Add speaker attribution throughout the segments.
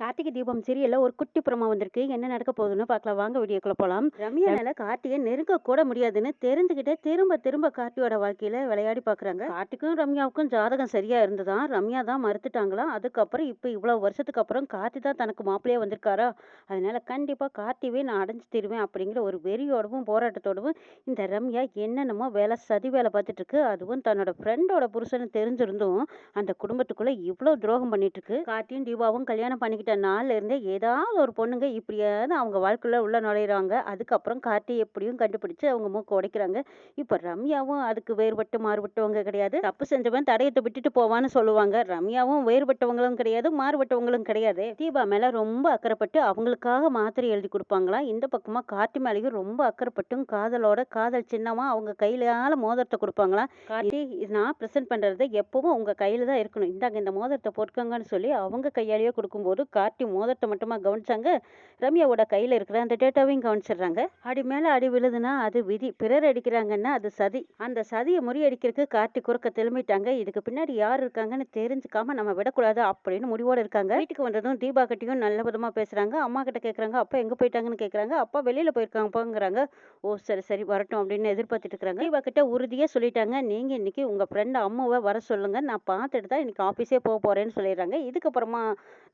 Speaker 1: கார்த்திகை தீபம் சீரியல்ல ஒரு குட்டி புறமா வந்திருக்கு. என்ன நடக்க போகுதுன்னு பார்க்கலாம். வாங்க வீடியோக்குள்ள போலாம். ரம்யானால கார்த்திகை நெருங்க கூட முடியாதுன்னு தெரிஞ்சுக்கிட்டே திரும்ப திரும்ப கார்த்தியோட வாழ்க்கையில விளையாடி பாக்குறாங்க கார்த்திக்கும் ரம்யாவுக்கும் ஜாதகம் சரியா இருந்ததான். ரம்யா தான் மறுத்துட்டாங்களாம் அதுக்கப்புறம் இப்ப இவ்வளவு வருஷத்துக்கு அப்புறம் கார்த்தி தான் தனக்கு மாப்பிள்ளையா வந்திருக்காரா? அதனால கண்டிப்பா கார்த்திவே நான் அடைஞ்சு தருவேன் அப்படிங்கிற ஒரு வெறியோடவும் போராட்டத்தோடவும் இந்த ரம்யா என்னென்னமோ வேலை சதி வேலை பார்த்துட்டு இருக்கு அதுவும் தன்னோட ஃப்ரெண்டோட புருஷன் தெரிஞ்சிருந்தும் அந்த குடும்பத்துக்குள்ள இவ்வளவு துரோகம் பண்ணிட்டு இருக்கு கார்த்தியும் தீபாவும் கல்யாணம் பண்ணிக்கிட்ட நாள்ல இருந்தே ஏதாவது ஒரு பொண்ணுங்க இப்படியாவது அவங்க வாழ்க்கையில உள்ள நுழையிறாங்க. அதுக்கப்புறம் கார்த்தி எப்படியும் கண்டுபிடிச்சு அவங்க மூக்க உடைக்கிறாங்க. இப்ப ரம்யாவும் அதுக்கு வேறுபட்டு மாறுபட்டவங்க கிடையாது. தப்பு செஞ்சவன் தடயத்தை விட்டுட்டு போவான்னு சொல்லுவாங்க. ரம்யாவும் வேறுபட்டவங்களும் கிடையாது மாறுபட்டவங்களும் கிடையாது. தீபா மேல ரொம்ப அக்கறைப்பட்டு அவங்களுக்காக மாத்திரை எழுதி கொடுப்பாங்களாம். இந்த பக்கமா கார்த்தி மேலேயும் ரொம்ப அக்கறைப்பட்டும் காதலோட காதல் சின்னமா அவங்க கையிலால மோதிரத்தை கொடுப்பாங்களாம். கார்த்தி நான் ப்ரெசென்ட் பண்றது எப்பவும் உங்க கையில தான் இருக்கணும். இந்தாங்க இந்த மோதிரத்தை போட்டுக்கோங்கன்னு சொல்லி அவங்க கையாலேயே கொடுக்கும்போது கார்த்தி மோதட்டை மட்டுமா கவனிச்சாங்க. ரம்யாவோட கையில் இருக்கிற அந்த டேட்டாவையும் கவனிச்சிடுறாங்க. அடி மேலே அடி விழுதுன்னா அது விதி. பிறர் அடிக்கிறாங்கன்னா அது சதி. அந்த சதியை முறியடிக்கிறதுக்கு கார்த்தி குறுக்க திரும்பிட்டாங்க இதுக்கு பின்னாடி யார் இருக்காங்கன்னு தெரிஞ்சுக்காம நம்ம விடக்கூடாது அப்படின்னு முடிவோடு இருக்காங்க. வீட்டுக்கு வந்ததும் தீபா கிட்டையும் நல்ல விதமாக பேசுகிறாங்க அம்மா கிட்ட கேட்குறாங்க அப்பா எங்கே போயிட்டாங்கன்னு கேட்குறாங்க அப்பா வெளியில் போயிருக்காங்க போங்கிறாங்க ஓ சரி சரி வரட்டும் அப்படின்னு எதிர்பார்த்துட்டு இருக்கிறாங்க தீபா கிட்ட உறுதியாக சொல்லிட்டாங்க. நீங்கள் இன்னைக்கு உங்கள் ஃப்ரெண்ட் அம்மாவை வர சொல்லுங்கள் நான் பார்த்துட்டு தான் இன்னைக்கு ஆஃபீஸே போக போகிறேன்னு சொல்லிடுறாங்க. இதுக்கப்புறமா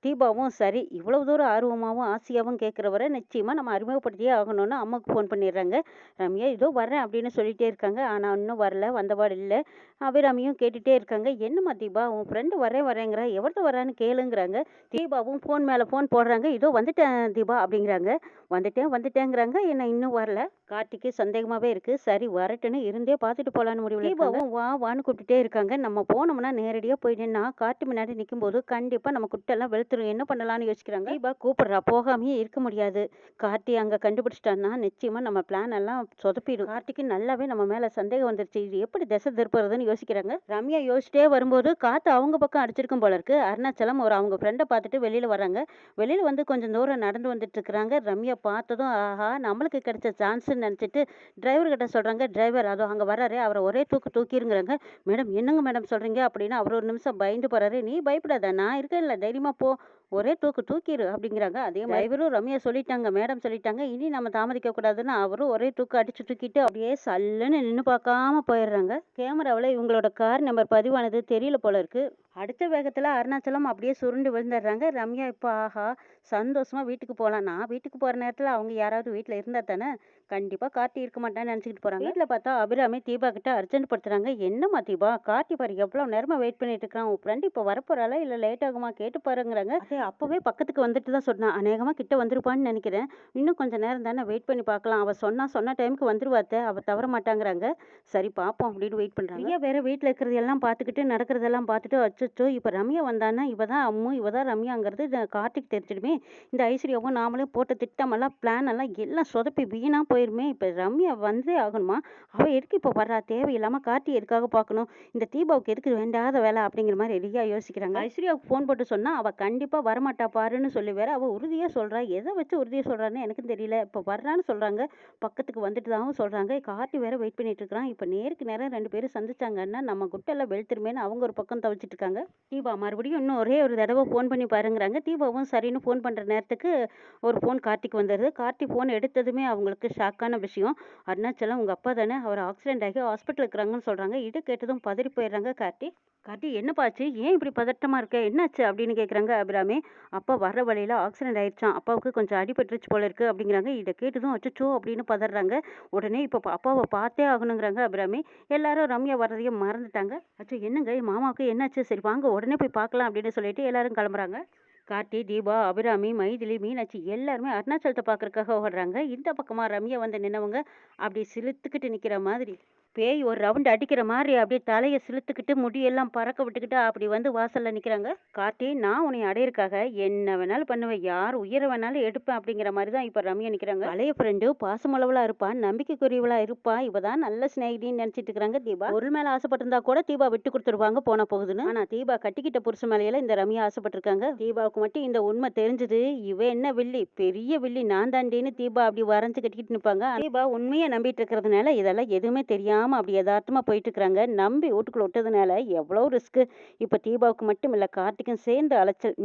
Speaker 1: தீபாவும் சரி இவ்வளவு தூரம் ஆர்வமாகவும் ஆசையாகவும் கேட்குறவரை நிச்சயமாக நம்ம அறிமுகப்படுத்தியே ஆகணும்னு அம்மாவுக்கு ஃபோன் பண்ணிடுறாங்க. ரம்யா இதோ வரேன் அப்படின்னு சொல்லிகிட்டே இருக்காங்க. ஆனால் இன்னும் வரல வந்தபாடு இல்லை. அபிராமியும் கேட்டுகிட்டே இருக்காங்க. என்னம்மா தீபா உன் ஃப்ரெண்டு வரேன் வரேங்கிறா எவ்வளோ வரான்னு கேளுங்கிறாங்க. தீபாவும் ஃபோன் மேலே ஃபோன் போடுறாங்க. இதோ வந்துட்டேன் தீபா அப்படிங்கிறாங்க. வந்துட்டேன் வந்துட்டேங்கிறாங்க. என்ன இன்னும் வரல. கார்த்திக்கு சந்தேகமாவே இருக்கு. சரி வரட்டுன்னு இருந்தே பார்த்துட்டு போலான்னு முடிவு தீபாவும் வா வான்னு கூப்பிட்டுட்டே இருக்காங்க. நம்ம போனோம்னா நேரடியாக போயிட்டேன்னா கார்த்தி முன்னாடி நிற்கும் போது கண்டிப்பா நம்ம குட்டெல்லாம் வெளுத்துரும். என்ன பண்ணலாம்னு யோசிக்கிறாங்க? தீபா கூப்பிடுறா. போகாமையே இருக்க முடியாது. கார்த்தி அங்க கண்டுபிடிச்சிட்டான்னா நிச்சயமா நம்ம பிளான் எல்லாம் சொதப்பிடும். கார்த்திக்கு நல்லாவே நம்ம மேல சந்தேகம் வந்துருச்சு. இது எப்படி திசை திருப்புறதுன்னு யோசிக்கிறாங்க. ரம்யா யோசிச்சிட்டே வரும்போது காத்து அவங்க பக்கம் அடிச்சிருக்கும் போல இருக்கு. அருணாச்சலம் ஒரு அவங்க ஃப்ரெண்டை பார்த்துட்டு வெளியில வராங்க. வெளியில வந்து கொஞ்சம் தூரம் நடந்து வந்துட்டு இருக்கிறாங்க. ரம்யா பார்த்ததும் ஆஹா நம்மளுக்கு கிடைச்ச நினச்சிட்டு டிரைவர்கிட்ட டிரைவர் சொல்றாங்க டிரைவர் அதோ அங்க வராரு அவரை ஒரே தூக்கு தூக்கிருங்கிறாங்க மேடம் என்னங்க மேடம் சொல்றீங்க? அப்படின்னு அவர் ஒரு நிமிஷம் பயந்து போகிறாரு நீ பயப்படாத நான் இருக்கேன்ல தைரியமாக போ. ஒரே தூக்கு தூக்கிடு அப்படிங்கிறாங்க. அதே டிரைவரும் ரம்யா சொல்லிட்டாங்க மேடம் சொல்லிட்டாங்க இனி நம்ம தாமதிக்க கூடாதுன்னு அவரும் ஒரே தூக்கு அடிச்சு தூக்கிட்டு அப்படியே சல்லுன்னு நின்று பார்க்காம போயிடுறாங்க. கேமராவில் இவங்களோட கார் நம்பர் பதிவானது தெரியல போல இருக்கு. அடுத்த வேகத்துல அருணாச்சலம் அப்படியே சுருண்டு விழுந்துடுறாங்க. ரம்யா இப்போ ஆஹா சந்தோஷமா வீட்டுக்கு போகலாம் நான் வீட்டுக்கு போற நேரத்துல அவங்க யாராவது வீட்டில் இருந்தா தானே கண்டிப்பா கார்த்தி இருக்க மாட்டான்னு நினச்சிக்கிட்டு போறாங்க. வீட்டில் பார்த்தா அபிராமி தீபா கிட்ட அர்ஜென்ட் படுத்துறாங்க. என்னம்மா தீபா கார்த்தி பாரு எவ்வளவு நேரமா வெயிட் பண்ணிட்டு இருக்கான். உன் ஃப்ரெண்ட் இப்போ வரப்போறாளா? இல்லை லேட் ஆகுமா? கேட்டு பாருங்கிறாங்க. அதே அப்பவே பக்கத்துக்கு வந்துட்டு தான் சொன்னான். அநேகமா கிட்ட வந்துருப்பான்னு நினைக்கிறேன். இன்னும் கொஞ்சம் நேரம் தானே வெயிட் பண்ணி பார்க்கலாம். அவ சொன்னா சொன்ன டைமுக்கு வந்துருவாத்த அவ தவற மாட்டாங்கிறாங்க. சரி பார்ப்போம் அப்படின்னு வெயிட் பண்றாங்க. ஐயா வேற வீட்டில் இருக்கிறது எல்லாம் பார்த்துக்கிட்டு நடக்கிறதெல்லாம் பார்த்துட்டு அச்சோ இப்போ ரம்யா வந்தானா இவ தான் அம்மு இவ தான் ரம்யாங்கிறது இந்த கார்த்திக் தெரிஞ்சிடுமே. இந்த ஐஸ்வர்யாவும் நாமளும் போட்ட திட்டமெல்லாம் பிளான் எல்லாம் எல்லாம் சொதப்பி வீணா போயிருமே. இப்போ ரம்யா வந்தே ஆகணுமா? அவள் எதுக்கு இப்போ வர்றா? தேவையில்லாமல் கார்த்தி எதுக்காக பார்க்கணும்? இந்த தீபாவுக்கு எதுக்கு வேண்டாத வேலை அப்படிங்கிற மாதிரி ரெடியா யோசிக்கிறாங்க. ஐஸ்வர்யாவுக்கு ஃபோன் போட்டு சொன்னா அவள் கண்டிப்பாக வரமாட்டா பாருன்னு சொல்லி வேற அவள் உறுதியாக சொல்கிறா எதை வச்சு உறுதியாக சொல்கிறான்னு எனக்கும் தெரியல. இப்போ வர்றான்னு சொல்கிறாங்க பக்கத்துக்கு வந்துட்டு தான் சொல்கிறாங்க கார்த்தி வேற வெயிட் பண்ணிட்டு இருக்கிறான். இப்போ நேருக்கு நேரம் ரெண்டு பேரும் சந்திச்சாங்கன்னா நம்ம குட்டெல்லாம் வெளுத்துருமேன்னு அவங்க ஒரு பக்கம் தவிச்சிட்டு இருக்காங்க. தீபா மறுபடியும் இன்னும் ஒரே ஒரு தடவை ஃபோன் பண்ணி பாருங்கிறாங்க. தீபாவும் சரின்னு ஃபோன் பண்ணுற நேரத்துக்கு ஒரு ஃபோன் கார்த்திக் வந்துடுது கார்த்திக் ஃபோன் எடுத்ததுமே அவங்களுக்கு ஷாக்கான விஷயம். அருணாச்சலம் உங்கள் அப்பா தானே? அவர் ஆக்சிடென்ட் ஆகி ஹாஸ்பிட்டல் இருக்கிறாங்கன்னு சொல்கிறாங்க இது கேட்டதும் பதறி போயிடுறாங்க கார்த்தி. கார்த்தி என்னப்பாச்சு ஏன் இப்படி பதட்டமாக இருக்க? என்னாச்சு? அப்படின்னு கேட்குறாங்க அபிராமி. அப்பா வர வழியில் ஆக்சிடென்ட் ஆயிடுச்சான் அப்பாவுக்கு கொஞ்சம் அடிபட்டுருச்சு போல இருக்கு அப்படிங்கிறாங்க. இதை கேட்டதும் அச்சோ அப்படின்னு பதறாங்க. உடனே இப்போ அப்பாவை பார்த்தே ஆகணுங்கிறாங்க அபிராமி. எல்லாரும் ரம்யா வர்றதையும் மறந்துட்டாங்க. அச்சோ என்னங்க? மாமாவுக்கு என்னாச்சு? சரி வாங்க உடனே போய் பார்க்கலாம் அப்படின்னு சொல்லிட்டு எல்லாரும் கிளம்புறாங்க. கார்த்தி தீபா அபிராமி மைதிலி மீனாட்சி எல்லாருமே அருணாச்சலத்தை பார்க்குறக்காக ஓடுறாங்க. இந்த பக்கமாக ரம்யா வந்து நின்னவங்க அப்படி சிலுத்துக்கிட்டு நிற்கிற மாதிரி. பேய் ஒரு ரவுண்ட் அடிக்கிற மாதிரி அப்படியே தலையை சிலுத்துக்கிட்டு முடியெல்லாம் பறக்க விட்டுக்கிட்டு அப்படி வந்து வாசல்ல நிக்கிறாங்க. கார்த்தி நான் உன்னை அடையிறக்காக என்ன வேணாலும் பண்ணுவேன். யார் உயிரை வேணாலும் எடுப்பேன் அப்படிங்கிற மாதிரி தான் இப்ப ரம்யா நிக்கிறாங்க. பழைய ஃப்ரெண்டு பாசமளவுலா இருப்பா நம்பிக்கைக்குரியவளா இருப்பா. இவ தான் நல்ல சிநேகிதின்னு நினைச்சிட்டு இருக்கிறாங்க தீபா. பொருள் மேல ஆசைப்பட்டிருந்தா கூட தீபா விட்டு கொடுத்துருவாங்க போன போகுதுன்னு. ஆனா தீபா கட்டிக்கிட்ட புருஷன் மேலையில இந்த ரம்யா ஆசைப்பட்டிருக்காங்க. தீபாவுக்கு மட்டும் இந்த உண்மை தெரிஞ்சது. இவ என்ன வில்லி? பெரிய வில்லி. நான் தாண்டின்னு தீபா அப்படி வரைஞ்சு கட்டிக்கிட்டு நிற்பாங்க தீபா உண்மையை நம்பிட்டு இருக்கிறதுனால இதெல்லாம் எதுவுமே தெரியாம அப்படி யதார்த்தமா போயிட்டுருக்குறாங்க. நம்பி வீட்டுக்குள்ள விட்டதுனால எவ்வளோ ரிஸ்க் இப்போ தீபாவுக்கு மட்டும் இல்லை கார்த்திக்கும் சேர்ந்து அலைச்சல்.